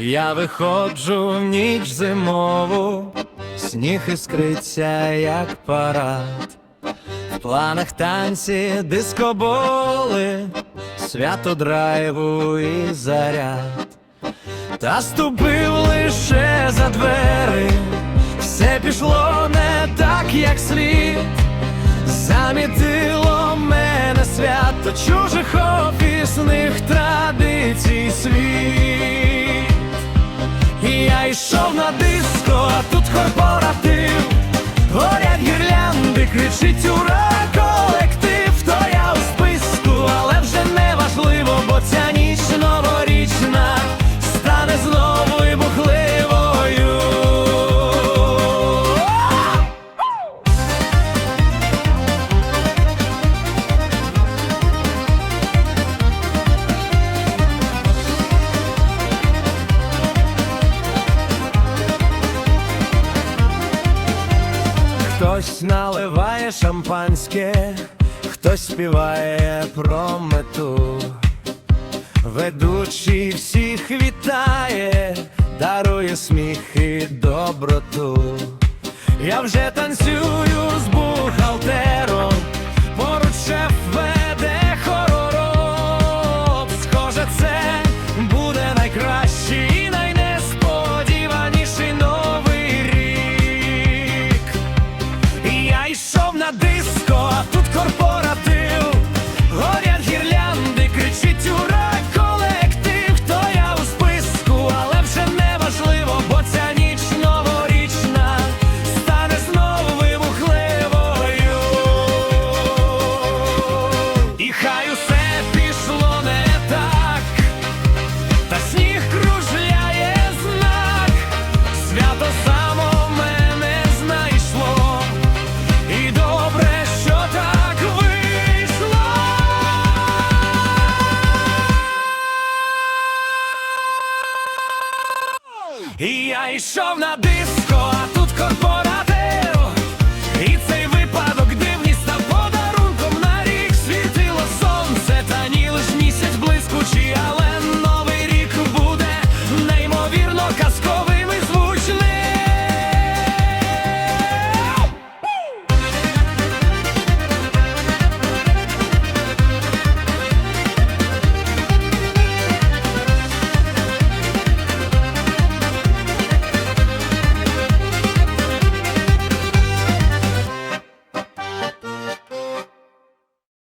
Я виходжу в ніч зимову, сніг іскриться, як парад. В планах танці, дискоболи, свято драйву і заряд. Та ступив лише за двері, все пішло не так, як слід. Замітило мене свято чужих офісних традицій світ. А тут корпоратив. Горять гірлянди, кричить ура, Хтось наливає шампанське, хтось співає про мету. Ведучий всіх вітає, дарує сміх і доброту. Я вже танцюю з бухгалтером, І я йшов на диско, а тут корпо.